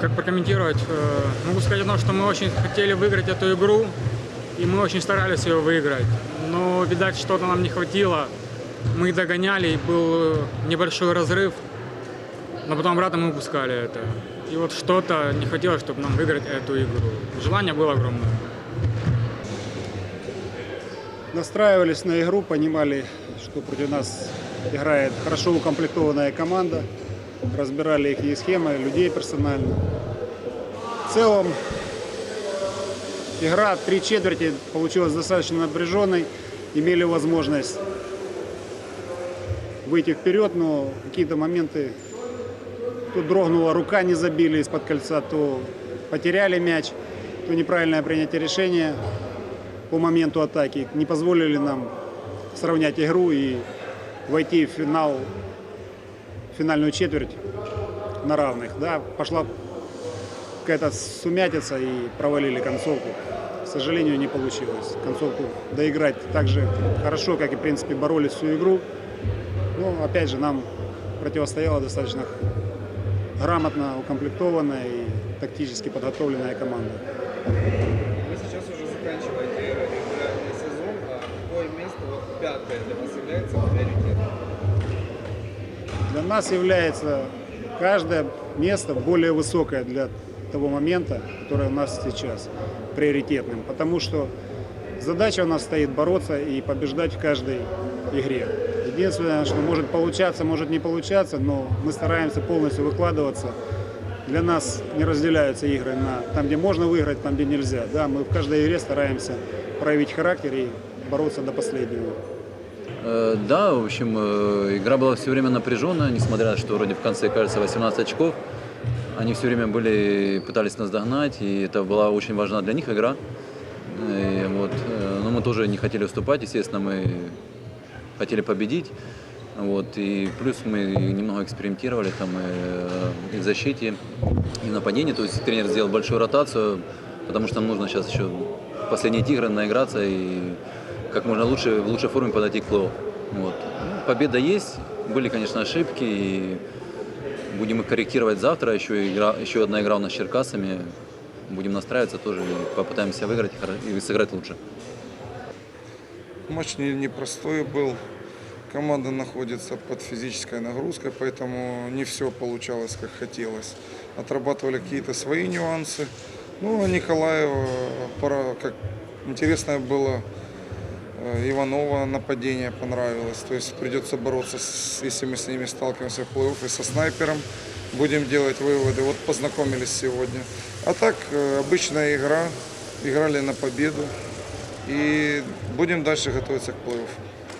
как прокомментировать? Э, Могу сказать одно, что мы очень хотели выиграть эту игру, и мы очень старались ее выиграть. Но, видать, что-то нам не хватило. Мы догоняли, и был небольшой разрыв, но потом обратно мы упускали это. И вот что-то не хватило, чтобы нам выиграть эту игру. Желание было огромное. Настраивались на игру, понимали, что против нас играет хорошо укомплектованная команда. Разбирали их схемы, людей персонально. В целом, игра три четверти получилась достаточно напряженной. Имели возможность выйти вперед, но какие-то моменты то дрогнула рука, не забили из-под кольца, то потеряли мяч, то неправильное принятие решения по моменту атаки не позволили нам сравнять игру и войти в финал, финальную четверть на равных. Да, пошла какая-то сумятица и провалили концовку. К сожалению, не получилось. Концовку доиграть так же хорошо, как и, в принципе, боролись всю игру. Но, опять же, нам противостояла достаточно грамотно укомплектованная и тактически подготовленная команда. Вы сейчас уже заканчиваете регулярный сезон, а какое место, вот пятое для вас является приоритетом? Для нас является каждое место более высокое для того момента, которое у нас сейчас, приоритетным. Потому что задача у нас стоит бороться и побеждать в каждой игре. Единственное, что может получаться, может не получаться, но мы стараемся полностью выкладываться. Для нас не разделяются игры на там, где можно выиграть, там, где нельзя. Да, мы в каждой игре стараемся проявить характер и бороться до последнего. Э, Да, в общем, э, игра была все время напряженная, несмотря на то, что вроде в конце, кажется, 18 очков. Они все время были, пытались нас догнать, и это была очень важна для них игра. И вот, э, но мы тоже не хотели уступать, естественно, мы хотели победить. Вот, и плюс мы немного экспериментировали там и, и в защите, и в нападении. То есть тренер сделал большую ротацию, потому что нам нужно сейчас еще последние игры наиграться и как можно лучше, в лучшей форме подойти к плей Вот. Ну, победа есть, были, конечно, ошибки, и будем их корректировать завтра. Еще, игра, еще одна игра у нас с Черкасами. Будем настраиваться тоже и попытаемся выиграть и сыграть лучше. Матч не- непростой был. Команда находится под физической нагрузкой, поэтому не все получалось, как хотелось. Отрабатывали какие-то свои нюансы. Ну, а Николаева, пора, как интересное было, Иванова нападение понравилось. То есть придется бороться, с, если мы с ними сталкиваемся в плей-офф и со снайпером. Будем делать выводы. Вот познакомились сегодня. А так, э, обычная игра. Играли на победу. И будем дальше готовиться к плей-офф.